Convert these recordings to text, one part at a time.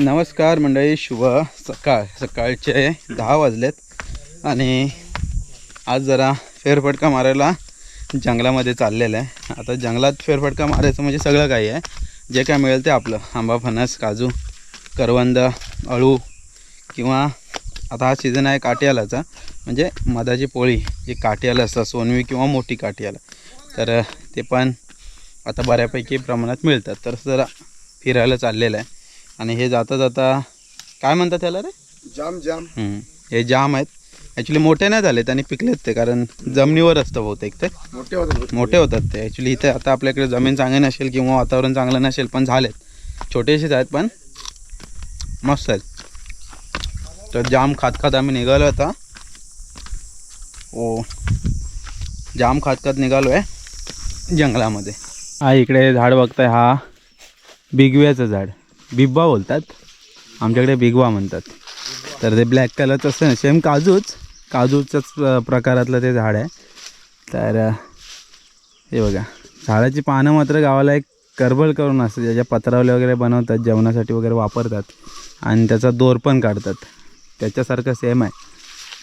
नमस्कार मंडळी शुभ सकाळ. सकाळचे दहा वाजलेत आणि आज जरा फेरफटका मारायला जंगलामध्ये चाललेलं आहे. आता जंगलात फेरफटका मारायचं म्हणजे सगळं काही आहे. जे काय मिळेल ते आपलं. आंबा फणस काजू करवंद अळू किंवा आता हा सीझन आहे काटियालाचा म्हणजे मधाची पोळी जी काटियाला असतात सोनवी किंवा मोठी काटियाला तर ते पण आता बऱ्यापैकी प्रमाणात मिळतात. तर जरा फिरायला चाललेलं आहे. आणि हे जाता जाता काय म्हणतात त्याला रे? जाम जाम. हम्म. हे जाम आहेत. ॲक्च्युली मोठे नाही झाले त्यांनी पिकलेत ते कारण जमिनीवर असतं बहुतेक ते. मोठे होते मोठे. होतात ते. ॲक्च्युली इथे आता आपल्याकडे जमीन चांगली नसेल किंवा वातावरण चांगलं नसेल पण झालेत. छोटेसेच आहेत पण मस्त आहेत. तर जाम खात खात आम्ही निघालो आता. ओ. जाम खात खात निघालो आहे जंगलामध्ये. हा इकडे झाड बघताय हा. बिगव्याचं झाड. बिब्बा बोलतात. आमच्याकडे बिगवा म्हणतात. तर ते ब्लॅक कलरचं असतं ना सेम काजूच. काजूच्याच प्रकारातलं ते झाड आहे. तर हे बघा. झाडाची पानं मात्र गावाला एक करबल करून असते. ज्याच्या पत्रावले वगैरे बनवतात जेवणासाठी वगैरे वापरतात आणि त्याचा दोर पण काढतात. त्याच्यासारखं सेम आहे.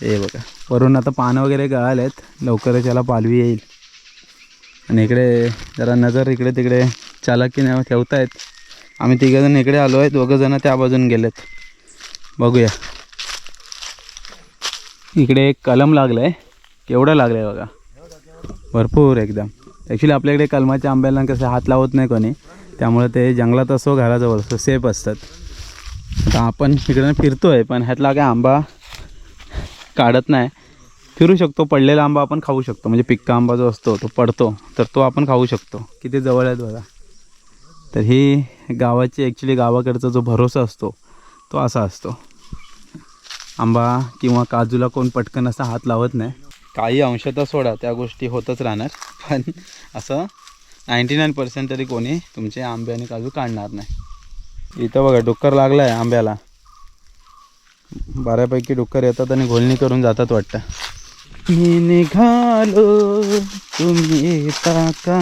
हे बघा. वरून आता पानं वगैरे गळाले आहेत लवकरच याला पालवी येईल. आणि इकडे जरा नजर इकडे तिकडे चालकीने ठेवतायत. आम्ही तिघंजण इकडे आलो आहे. दोघंजणं त्या बाजून गेलेत. बघूया. इकडे एक कलम लागलं आहे केवढं लागलं आहे बघा. भरपूर एकदम. ॲक्च्युली आपल्याकडे कलमाच्या आंब्याला कसं हात लावत नाही कोणी. त्यामुळे ते जंगलात असो घराजवळ असो सेफ असतात. आता आपण इकडनं फिरतो आहे पण ह्यातला काय आंबा काढत नाही. फिरू शकतो पडलेला आंबा आपण खाऊ शकतो. म्हणजे पिक्का आंबा जो असतो तो पडतो तर तो आपण खाऊ शकतो. किती जवळ आहेत बघा. तर ही गावाची ॲक्च्युली गावाकडचा जो भरोसा असतो तो असा असतो. आंबा किंवा काजूला कोण पटकन असा हात लावत नाही. काही अंशतः सोडा त्या गोष्टी होतच राहणार. पण असं नाईंटी नाईन पर्सेंट तरी कोणी तुमचे आंबे आणि काजू काढणार नाही. इथं बघा डुक्कर लागला आहे आंब्याला. बऱ्यापैकी डुक्कर येतात आणि घोलणी करून जातात वाटतं. मी निघालो तुम्ही येता का?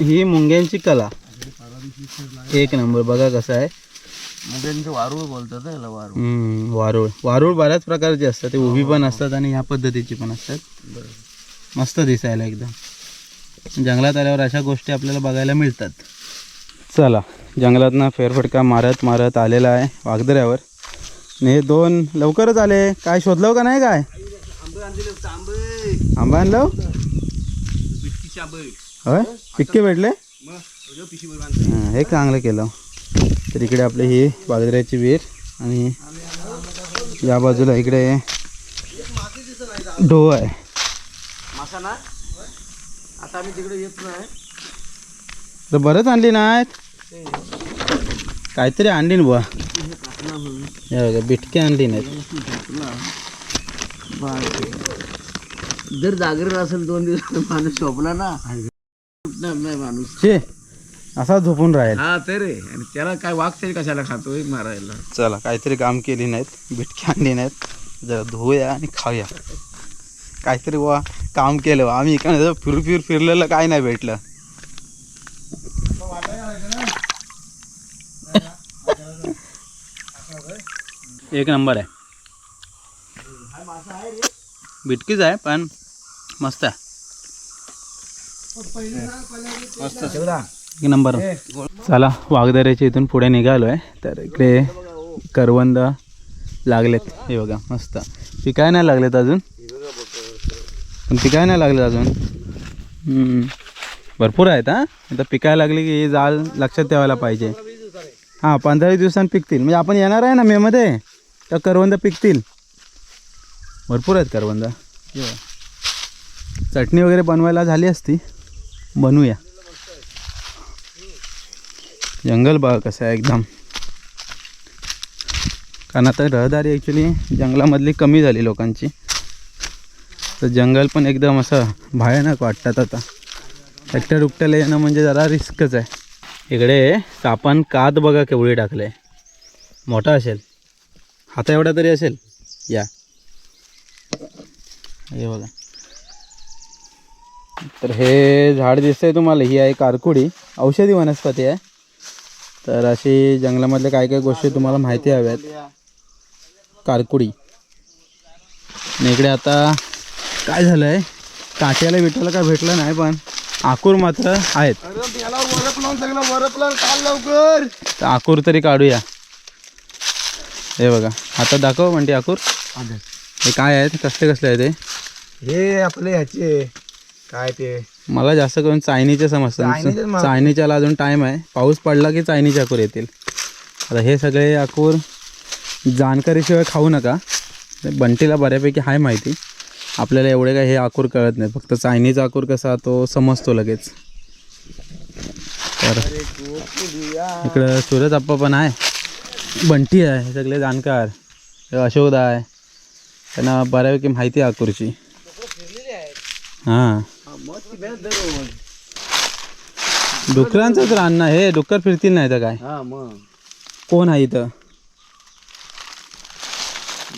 ही मुंग्यांची कला. एक नंबर बघा कसं आहे. मुलांचं वारूळ बोलतात याला वारूळ. हम्म, वारूळ. वारूळ बऱ्याच प्रकारचे असतात. ते उभी पण असतात आणि ह्या पद्धतीची पण असतात. मस्त दिसायला एकदम. जंगलात आल्यावर अशा गोष्टी आपल्याला बघायला मिळतात. चला जंगलातनं फेरफटका मारत मारत आलेला आहे वागदऱ्यावर हे दोन लवकरच आले. काय शोधलं का नाही काय? आंबा आणलं? होय? पिक्के भेटले? हां चांगलं केलं. तर इकडे आपली ही बाजऱ्याची विहीर आणि या बाजूला इकडे ढो आहे. मासा ना आता आम्ही तिकडे येत नाही. तर बरंच आणली नाहीत काहीतरी आणली ना बुवा बघा बिटके आणली नाहीत जर जागर असेल दोन दिवस माणूस झोपला ना. नाही माणूस शे असा झोपून राहील. हा ते रे. आणि त्याला काय वाघ तरी कशाला खातोय मारायला? चला काहीतरी काम केली नाहीत बिटके आणली नाहीत. जरा धुवूया आणि खाऊया. काहीतरी बुवा काम केलं. बुवा. आम्ही इकडे फिरू फिर फिरलेलं काय नाही भेटलं. एक नंबर आहे. बिटकीच आहे पण मस्त आहे. एक नंबर. चला वाघदऱ्याच्या इथून पुढे निघालो आहे तर इकडे करवंद लागलेत. हे बघा मस्त. पिकाय नाही लागलेत अजून? पण पिकाय नाही लागलेत अजून? भरपूर आहेत हां? आता पिकायला लागले की हे जाळ लक्षात ठेवायला पाहिजे. हां पंधरा दिवसांनी पिकतील. म्हणजे आपण येणार आहे ना मेमध्ये तर करवंद पिकतील. भरपूर आहेत करवंद. चटणी वगैरे बनवायला झाली असती. बनूया. जंगल बघा कसं आहे एकदम. कारण आता रहदारी ॲक्च्युली जंगलामधली कमी झाली लोकांची. तर जंगल पण एकदम असं भयानक वाटतात आता. एकट्या उपट्याला येणं म्हणजे जरा रिस्कच आहे. इकडे सापान कात बघा केवढी आहे मोठा असेल. हाता एवढा तरी असेल? या. हे बघा. तर हे झाड दिसतंय तुम्हाला ही आहे कारकुडी. औषधी वनस्पती आहे. तर अशी जंगलामधल्या काय काय गोष्टी तुम्हाला माहिती हव्यात. कारकुडी. आणि इकडे आता काय झालं आहे काट्याला विटायला काय भेटलं नाही पण आकूर मात्र आहेत. तर आकूर तरी काढूया. हे बघा आता दाखव म्हणते आकूर. हे काय आहेत? कसले कसले आहे ते हे आपले ह्याचे काय ते? मला जास्त करून चायनीचे समजतात चायनीच्याला अजून टाईम आहे. पाऊस पडला की चायनीचे आकूर येतील. आता हे सगळे आकूर जाणकारीशिवाय खाऊ नका. बंटीला बऱ्यापैकी आहे माहिती. आपल्याला एवढे काय हे आकूर कळत नाही फक्त चायनीज आकूर कसा तो समजतो लगेच. तर इकडं सूरज आप्पा पण आहे. बंटी आहे. हे सगळे जाणकार अशोकदा आहे. त्यांना बऱ्यापैकी माहिती आहे आकूरची हां. डुकरांचंच रान ना हे डुक्कर फिरतील नाही तर काय? हा मग. कोण आहे इथं?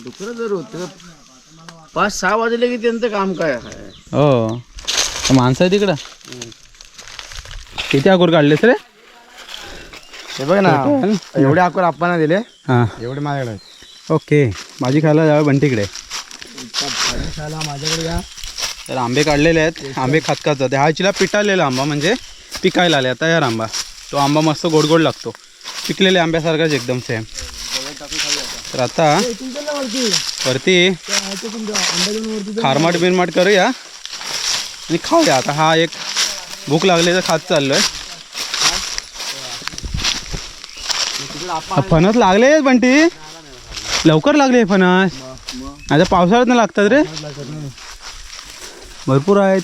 डुकरं जर होतं पाच सहा वाजले की त्यांचं काम काय आहे? हो. माणसं आहे तिकडं किती आकूर काढलेस रे? हे बघ ना एवढे आकर आपण दिले. हां. एवढे माझ्याकडे आहेत. ओके. भाजी खायला जावं बंटीकडे. माझ्याकडे या. तर आंबे काढलेले आहेत. आंबे खात खात जाते हा चिला पिटाळलेला आंबा म्हणजे पिकायला आले. तयार आंबा. तो आंबा मस्त गोड गोड लागतो. पिकलेल्या आंब्यासारखाच एकदम सेम तर आता वरती खारमाट बिरमाट करूया. आणि खाऊया. आता हा एक भूक लागली तर खात चाललोय. हा, फणस लागले बंटी. लवकर लागले फणस. आता पावसाळ्यात ना लागतात रे. भरपूर आहेत.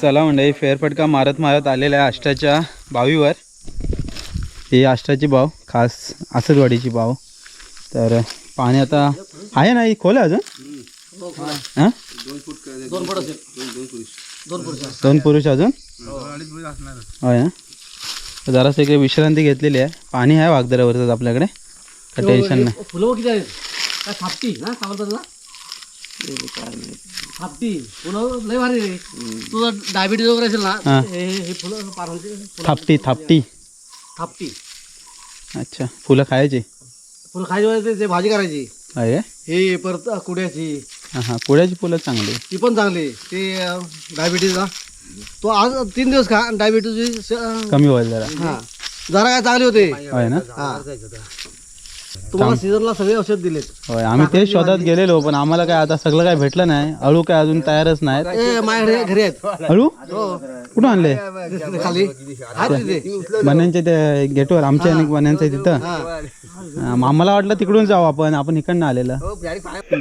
चला म्हणजे फेरफटका मारत मारत आलेल्या आहे आष्टाच्या बावीवर. ही आष्टाची बाव खास आसदवाडीची बाव तर पाणी आता आहे ना ही खोल अजून? हां? दोन पुरुष अजून? होय ना जरासं इकडे विश्रांती घेतलेली आहे. पाणी आहे वागदऱ्यावरच आपल्याकडे. टेन्शन नाही फुलं किती आहेत काय थापटी फुलं लय भारी आहे. तुझा डायबिटीज वगैरे असेल हा. ना हे हे फुलं पारांचे फुलं थापटी थापटी. थापटी. अच्छा फुलं खायची? फुलं खायची वेळेस ते- ते भाजी करायची. आहे? हे परत कुड्याची. हां हां कुड्याची फुलं चांगली. ती पण चांगली. ते डायबिटीजला तो आज तीन दिवस खा डायबिटीज कमी होईल जरा. हा. जरा काय चांगली होते. होय ना? हा. तुम्हाला सीझनला सगळे औषध दिलेत. होय आम्ही तेच शोधात गेलेलो पण आम्हाला काय आता सगळं काय भेटलं नाही. अळू काय अजून तयारच नाहीत. ए, माझ्या घरी आहेत. अळू? कुठं आणले? खाली. आहेत तिथे बन्यांच्या ते गेटवर आमच्या आणि बन्यांचं आहे तिथं. हा, आम्हाला वाटलं तिकडून जाऊ आपण आपण इकडनं आलेलं.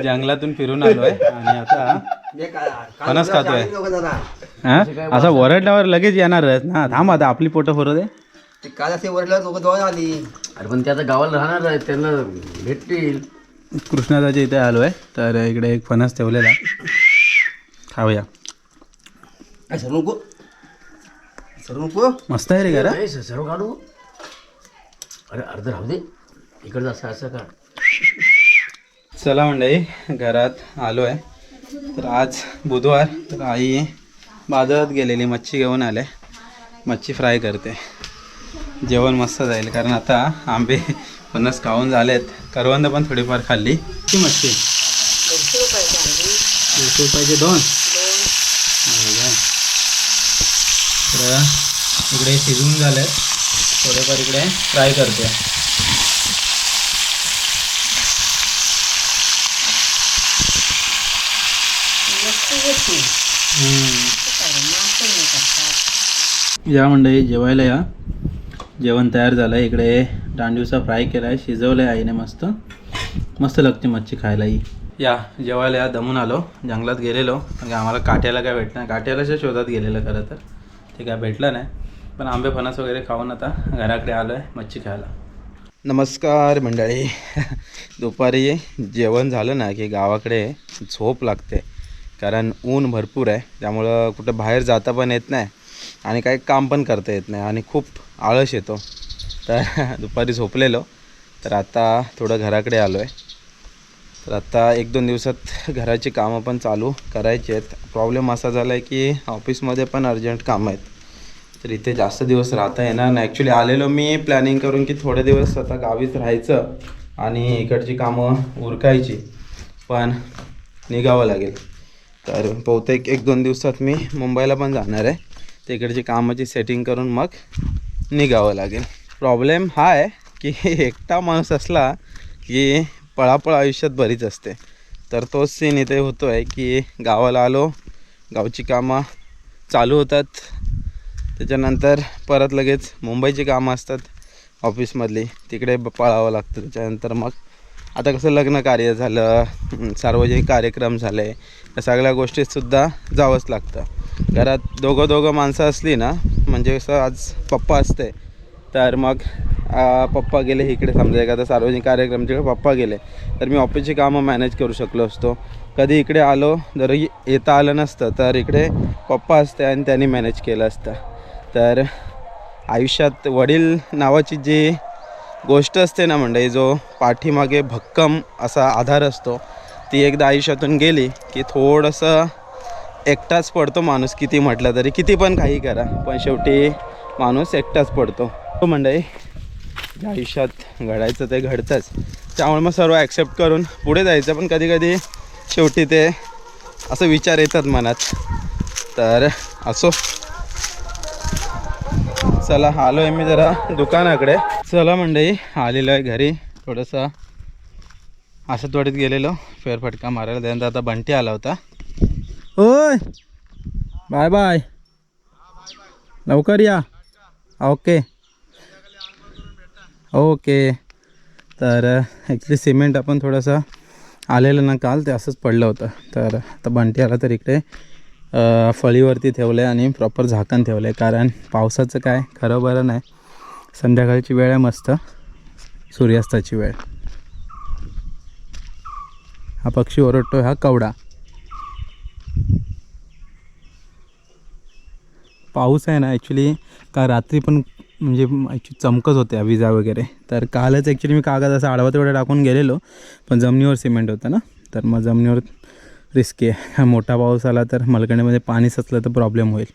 जंगलातून फिरून आलोय आणि आता फणस खातोय. हा? असं वरडल्यावर लगेच येणारच ना. थांब आता आपली पोटं भरू दे. ते काल असे वरला लोक दोन आली. अरे पण ते आता गावाला राहणार आहेत त्यांना भेटतील. कृष्णादाच्या इथे आलोय तर इकडे एक फणस ठेवलेला खाऊया. काय सर्व नको? सर्व नको? मस्त आहे रे घरा. ए, स- सर्व काढू. अरे अर्ध राहू दे. इकडचं असं असं काढ. चला मंडळी घरात आलो आहे. तर आज बुधवार तर आई बाजारात गेलेली मच्छी घेऊन आले. मच्छी फ्राय करते. जेवण मस्त जाईल. कारण आता आंबे फणस खाऊन झालेत. करवंद पण थोडीफार खाल्ली. ती मच्छी? रुपयाचे दोन? तर इकडे शिजवून झालेत. थोडेफार इकडे फ्राय करते. या मंडळी जेवायला या. जेवण तयार झालं आहे इकडे डांडिवसा फ्राय केला आहे शिजवलं आहे आईने मस्त. मस्त लागते मच्छी खायला ही. या जेवायला या. दमून आलो. जंगलात गेलेलो. की आम्हाला काट्याला काय भेटलं नाही काट्यालाच्या शोधात गेलेलं खरं तर. ते काय भेटलं नाही. पण आंबे फणस वगैरे खाऊन आता घराकडे आलो आहे मच्छी खायला. नमस्कार मंडळी. दुपारी जेवण झालं ना की गावाकडे झोप लागते. कारण ऊन भरपूर आहे. त्यामुळं कुठं बाहेर जाता पण येत नाही. आणि काही काम पण करता येत नाही आणि खूप आळस येतो. तर दुपारी झोपलेलो. तर आता थोडं घराकडे आलो आहे तर आता एक दोन दिवसात घराची कामं पण चालू करायची आहेत. प्रॉब्लेम असा झाला आहे की ऑफिसमध्ये पण अर्जंट कामं आहेत. तर इथे जास्त दिवस राहता येणार नाही. ॲक्च्युली आलेलो मी प्लॅनिंग करून की थोडे दिवस आता गावीच राहायचं आणि इकडची कामं उरकायची. पण निघावं लागेल. तर बहुतेक एक दोन दिवसात मी मुंबईला पण जाणार आहे. तिकडची कामाची सेटिंग करून मग निघावं लागेल. प्रॉब्लेम हा आहे की एकटा माणूस असला की पळापळ आयुष्यात बरीच असते. तर तोच सीन इथे होतो आहे की गावाला आलो गावची कामं चालू होतात. त्याच्यानंतर परत लगेच मुंबईची कामं असतात ऑफिसमधली. तिकडे ब- पळावं लागतं. त्याच्यानंतर मग आता कसं लग्न कार्य झालं सार्वजनिक कार्यक्रम झाले या सगळ्या गोष्टीतसुद्धा जावंच लागतं. घरात दोघं दोघं माणसं असली ना म्हणजे कसं आज पप्पा असते तर मग पप्पा गेले इकडे. समजा एखादा सार्वजनिक कार्यक्रम जिकडे पप्पा गेले तर मी ऑफिसची कामं मॅनेज करू शकलो असतो. कधी इकडे आलो जर येता आलं नसतं तर इकडे पप्पा असते आणि त्यांनी मॅनेज केलं असतं. तर आयुष्यात वडील नावाची जी गोष्ट असते ना म्हणजे जो पाठीमागे भक्कम असा आधार असतो ती एकदा आयुष्यातून गेली की थोडंसं एकटाच पडतो माणूस किती म्हटलं तरी. किती पण काही करा पण शेवटी माणूस एकटाच पडतो. हो मंडळी आयुष्यात घडायचं ते घडतंच. त्यामुळे मग सर्व ॲक्सेप्ट करून पुढे जायचं पण कधी कधी शेवटी ते असं विचार येतात मनात. तर असो. चला आलो आहे मी जरा दुकानाकडे. चला मंडळी आलेलो आहे घरी. थोडंसं असं थोडीत गेलेलो. फेरफटका मारायला. त्यानंतर आता बंटी आला होता. ओय. Bye bye. लवकर या. ओके. ओके. तर ॲक्च्युली सिमेंट आपण थोडंसं आलेलं ना काल ते असंच पडलं होतं. तर आता बंटी आला तर इकडे फळीवरती ठेवलं आहे आणि प्रॉपर झाकण ठेवलं आहे कारण पावसाचं काय खरं बरं नाही. संध्याकाळची वेळ आहे मस्त. सूर्यास्ताची वेळ. हा पक्षी ओरडतो हा कवडा. पाऊस आहे ना ॲक्च्युली का रात्री पण म्हणजे ॲक्च्युली चमकत होत्या विजा वगैरे. तर कालच ॲक्च्युली मी कागद असा आडवा तेवढा टाकून गेलेलो पण जमिनीवर सिमेंट होतं ना. तर मग जमिनीवर रिस्की आहे. मोठा पाऊस आला तर मलकणीमध्ये पाणी सचलं तर प्रॉब्लेम होईल.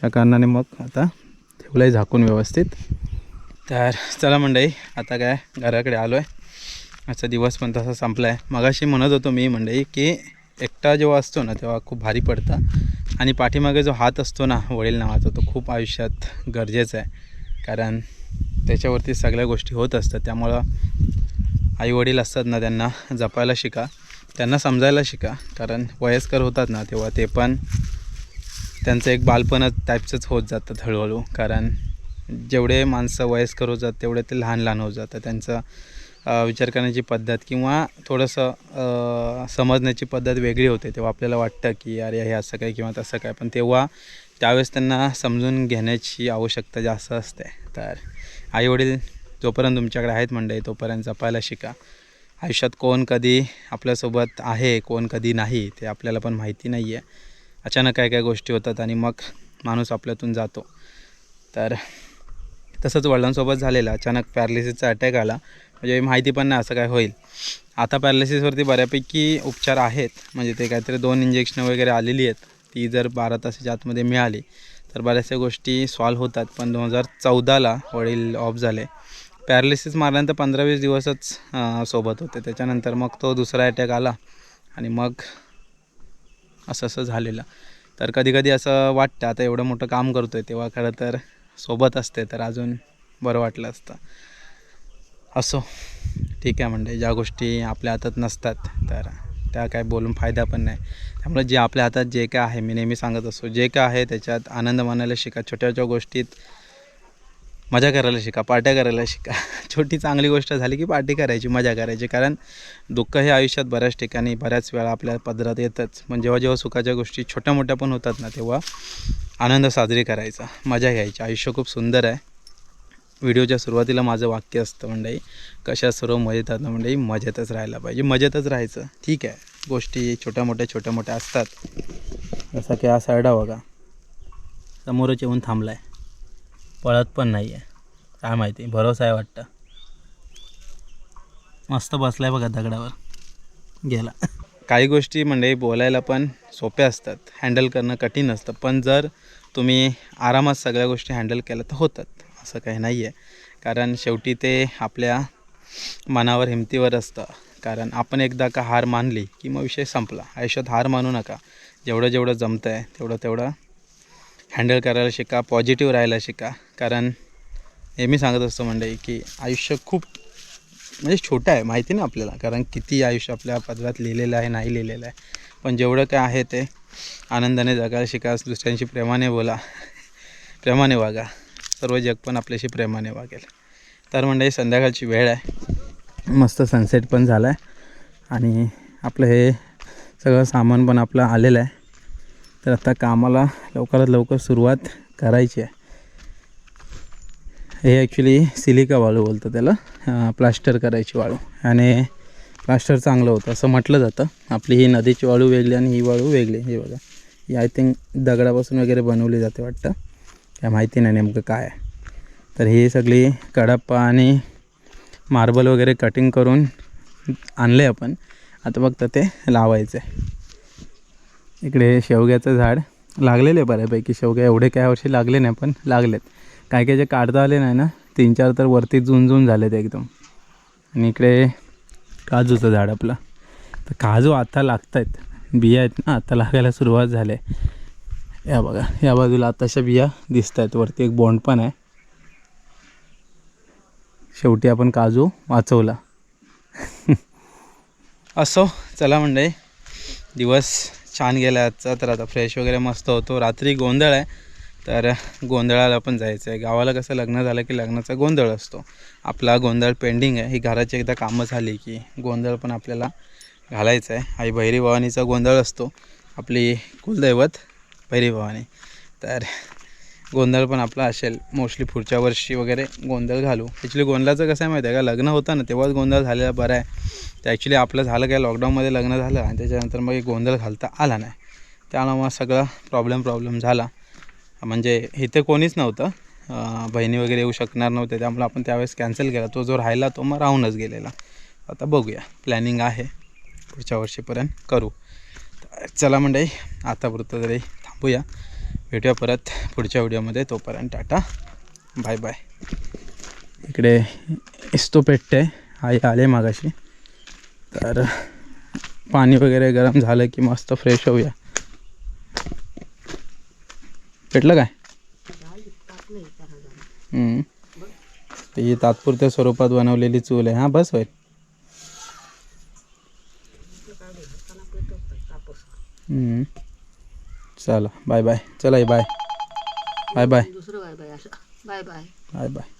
त्या कारणाने मग आता ठेवलं आहे झाकून व्यवस्थित. तर चला मंडई आता काय घराकडे आलो आहे आजचा दिवस पण तसा संपला आहे मगाशी म्हणत होतो मी मंडई की एकटा जेव्हा असतो ना तेव्हा खूप भारी पडतं. आणि पाठीमागे जो हात असतो ना वडील नावाचा तो खूप आयुष्यात गरजेचा आहे. कारण त्याच्यावरती सगळ्या गोष्टी होत असतात. त्यामुळं आई वडील असतात ना त्यांना जपायला शिका. त्यांना समजायला शिका. कारण वयस्कर होतात ना तेव्हा ते पण त्यांचं एक बालपणच टाईपचंच होत जातं हळूहळू. कारण जेवढे माणसं वयस्कर होत जातात तेवढे ते लहान लहान होत जातं त्यांचं विचार करण्याची पद्धत किंवा थोडंसं समजण्याची पद्धत वेगळी होते. तेव्हा आपल्याला वाटतं की अरे हे असं काय किंवा तसं काय. पण तेव्हा त्यावेळेस त्यांना समजून घेण्याची आवश्यकता जास्त असते. तर आईवडील जोपर्यंत तुमच्याकडे आहेत मंडळी तोपर्यंत जपायला शिका. आयुष्यात कोण कधी आपल्यासोबत आहे कोण कधी नाही ते आपल्याला पण माहिती नाही आहे अचानक काय काय गोष्टी होतात आणि मग माणूस आपल्यातून जातो. तर तसंच वडिलांसोबत झालेलं अचानक पॅरालिसिसचा अटॅक आला. म्हणजे माहिती पण नाही असं काय होईल. आता पॅरालिसिसवरती बऱ्यापैकी उपचार आहेत. म्हणजे ते काहीतरी दोन इंजेक्शन वगैरे आलेली आहेत. ती जर बारा तासाच्या आतमध्ये मिळाली तर बऱ्याचशा गोष्टी सॉल्व होतात. पण दोन हजार चौदाला वडील ऑफ झाले. पॅरालिसिस मारल्यानंतर पंधरा वीस दिवसच सोबत होते. त्याच्यानंतर मग तो दुसरा अटॅक आला आणि मग असं असं झालेलं. तर कधी कधी असं वाटतं आता एवढं मोठं काम करतो आहे तेव्हा खरं तर सोबत असते तर अजून बरं वाटलं असतं. असो. ठीक आहे म्हणजे ज्या गोष्टी आपल्या हातात नसतात तर त्या काय बोलून फायदा पण नाही. त्यामुळे जे आपल्या हातात जे काय आहे मी नेहमी सांगत असतो जे काय आहे त्याच्यात आनंद मानायला शिका छोट्या छोट्या गोष्टीत मजा करायला शिका पार्ट्या करायला शिका. छोटी चांगली गोष्ट झाली की पार्टी करायची मजा करायची. कारण दुःख हे आयुष्यात बऱ्याच ठिकाणी बऱ्याच वेळा आपल्या पदरात येतच. पण जेव्हा जेव्हा सुखाच्या गोष्टी छोट्या मोठ्या पण होतात ना तेव्हा आनंद साजरी करायचा मजा घ्यायची. आयुष्य खूप सुंदर आहे. व्हिडिओच्या सुरुवातीला माझं वाक्य असतं मंडळी कशा सर्व मजेत ना मंडळी मजेतच राहायला पाहिजे. मजेतच राहायचं. ठीक आहे. गोष्टी छोट्या मोठ्या छोट्या मोठ्या असतात. जसं की हा सायडा बघा. समोरच येऊन थांबला आहे पळत पण नाही आहे काय माहिती? भरोसा आहे वाटतं. मस्त बसला आहे बघा दगडावर. गेला. काही गोष्टी म्हणजे बोलायला पण सोप्या असतात. हँडल करणं कठीण असतं. पण जर तुम्ही आरामात सगळ्या गोष्टी हँडल केल्या तर होतात. असं काही नाही आहे कारण शेवटी ते आपल्या मनावर हिमतीवर असतं. कारण आपण एकदा का हार मानली की मग विषय संपला. आयुष्यात हार मानू नका. जेवढं जेवढं जमतं आहे तेवढं तेवढं हँडल करायला शिका पॉझिटिव्ह राहायला शिका. कारण नेहमी सांगत असतो मंडळी की आयुष्य खूप म्हणजे छोटं आहे माहिती ना आपल्याला. कारण किती आयुष्य आपल्या पदरात लिहिलेलं आहे नाही लिहिलेलं आहे. पण जेवढं काय आहे ते आनंदाने जगायला शिका दुसऱ्यांशी प्रेमाने बोला. प्रेमाने वागा. सर्व जग पण आपल्याशी प्रेमाने वागेल. तर म्हणजे संध्याकाळची वेळ आहे. मस्त सनसेट पण झाला आहे आणि आपलं हे सगळं सामान पण आपलं आलेलं आहे. तर आता कामाला लवकरात लवकर सुरुवात करायची आहे. हे ॲक्च्युली सिलिका वाळू बोलतं त्याला. प्लास्टर करायची वाळू. आणि प्लास्टर चांगलं होतं असं म्हटलं जातं. आपली ही नदीची वाळू वेगळी आणि ही वाळू वेगळी. हे बघा. ही आय थिंक दगडापासून वगैरे बनवली जाते वाटतं. काय माहिती नाही नेमकं काय आहे. तर ही सगळी कडप्पा आणि मार्बल वगैरे कटिंग करून आणले आपण. आता फक्त ते लावायचं आहे. इकडे शेवग्याचं झाड लागलेले बऱ्यापैकी. शेवग्या एवढे काय वर्षी लागले नाही पण लागलेत. काय काय जे काढता आले नाही ना तीन चार तर वरती जुन झाले झालेत एकदम. आणि इकडे काजूचं झाड आपलं. तर काजू आता लागत आहेत बिया आहेत ना आता लागायला सुरुवात झाली आहे. या बघा या बाजूला आताशा बिया दिसत आहेत वरती एक बॉन्ड पण आहे. शेवटी आपण काजू वाचवला. असो चला म्हणजे दिवस छान गेला आजचा तर आता फ्रेश वगैरे मस्त होतो. रात्री गोंधळ आहे तर गोंधळाला पण जायचं आहे गावाला कसं लग्न झालं की लग्नाचा गोंधळ असतो. आपला गोंधळ पेंडिंग आहे. ही घराची एकदा कामं झाली की गोंधळ पण आपल्याला घालायचं आहे आई भैरी भवानीचा गोंधळ असतो. आपली कुलदैवत भैरी भवानी. तर गोंधळ पण आपला असेल. मोस्टली पुढच्या वर्षी वगैरे गोंधळ घालू. ॲक्च्युली गोंधळाचं कसं आहे माहिती आहे का? लग्न होतं ना तेव्हाच गोंधळ झालेला बरं आहे. तर ॲक्च्युली आपलं झालं काय लॉकडाऊनमध्ये लग्न झालं आणि त्याच्यानंतर मग एक गोंधळ घालता आला नाही. त्यामुळं मग सगळं प्रॉब्लेम प्रॉब्लेम झाला. म्हणजे इथे कोणीच नव्हतं. बहिणी वगैरे येऊ शकणार नव्हते. त्यामुळे आपण त्यावेळेस कॅन्सल केला. तो जो राहिला तो मग राहूनच गेलेला. आता बघूया. प्लॅनिंग आहे. पुढच्या वर्षीपर्यंत करू. तर चला म्हणजे आतापुरतं तरी थांबूया भेटूया परत पुढच्या व्हिडिओमध्ये. तोपर्यंत टाटा. Bye bye. इकडे इस्तो पेटते. आई आले मागाशी. तर पाणी वगैरे गरम झालं की मस्त फ्रेश होऊया. पेटलं काय? ही तात्पुरत्या स्वरूपात बनवलेली चूल आहे. हां बस होईल हम्म. चला बाय बाय चला बाय बाय बाय दुसरं बाय बाय असं बाय बाय बाय बाय